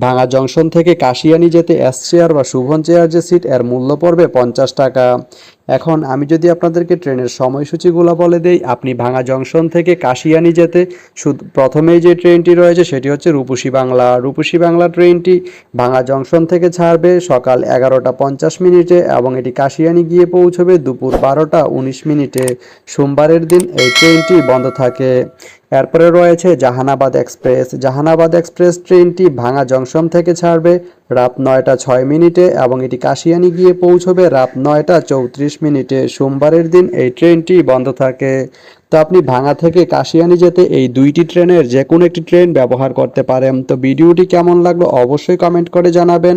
ভাঙা জংশন থেকে কাশিয়ানি যেতে এস চেয়ার বা শুভন চেয়ার যে সিট এর মূল্য পড়বে পঞ্চাশ টাকা। এখন আমি যদি আপনাদেরকে ট্রেনের সময়সূচিগুলো বলে দেই, আপনি ভাঙা জংশন থেকে কাশিয়ানি যেতে শুধু, প্রথমেই যে ট্রেনটি রয়েছে সেটি হচ্ছে রূপসী বাংলা। রূপসী বাংলা ট্রেনটি ভাঙা জংশন থেকে ছাড়বে সকাল এগারোটা পঞ্চাশ মিনিটে এবং এটি কাশিয়ানি গিয়ে পৌঁছবে দুপুর বারোটা উনিশ মিনিটে। সোমবারের দিন এই ট্রেনটি বন্ধ থাকে। এরপরে রয়েছে জাহানাবাদ এক্সপ্রেস। জাহানাবাদ এক্সপ্রেস ট্রেনটি ভাঙা জংশন থেকে ছাড়বে রাত নয়টা ছয় মিনিটে এবং এটি কাশিয়ানি গিয়ে পৌঁছবে রাত নয়টা চৌত্রিশ মিনিটে। সোমবারের দিন এই ট্রেনটি বন্ধ থাকে। তো আপনি ভাঙা থেকে কাশিয়ানি যেতে এই দুইটি ট্রেনের যে কোনো একটি ট্রেন ব্যবহার করতে পারেন। তো ভিডিওটি কেমন লাগল অবশ্যই কমেন্ট করে জানাবেন।